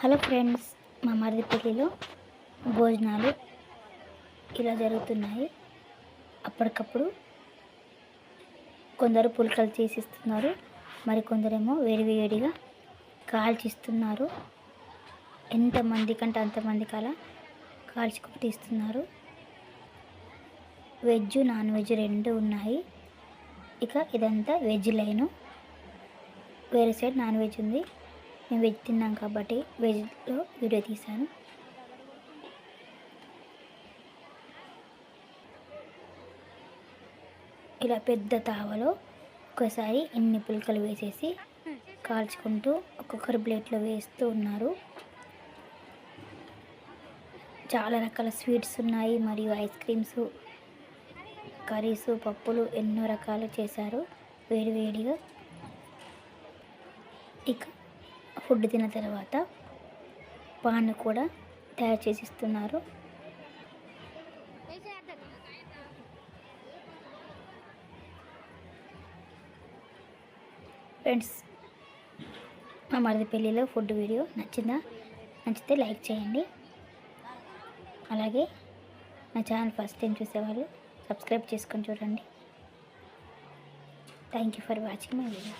Hello friends మా మరిది పెళ్ళిలో భోజనాలు ఇలా జరుగుతున్నాయి. అప్పటికప్పుడు కొందరు పులకలు చేసిస్తున్నారు. మరి కొందరేమో వేడివేడిగా కాల్చిస్తున్నారు. ఎంతమంది కంటే అంతమంది కల కాల్చుకుని తీస్తున్నారు వెజ్ నాన్ వెజ్ రెండు ఉన్నాయి. ఇక ఇదంతా వెజ్ లైను. వేరే సైడ్ నాన్ వెజ్ ఉంది. మేము వెజ్ తిన్నాం కాబట్టి వెజ్లో వీడియో తీశాను. ఇలా పెద్ద తావలో ఒకసారి ఎన్ని పులకలు వేసేసి కాల్చుకుంటూ ఒక్కొక్కరు ప్లేట్లో వేస్తూ ఉన్నారు. చాలా రకాల స్వీట్స్ ఉన్నాయి మరియు ఐస్ క్రీమ్స్ కర్రీస్ పప్పులు ఎన్నో రకాలు చేశారు. వేడివేడిగా ఇక ఫుడ్ తిన్న తర్వాత పాన్ కూడా తయారు చేసి ఇస్తున్నారు ఫ్రెండ్స్ మా మరిది పెళ్ళిలో ఫుడ్ వీడియో నచ్చిందా? నచ్చితే లైక్ చేయండి. అలాగే నా ఛానల్ ఫస్ట్ టైం చూసేవాళ్ళు సబ్స్క్రైబ్ చేసుకొని చూడండి. Thank you for watching my video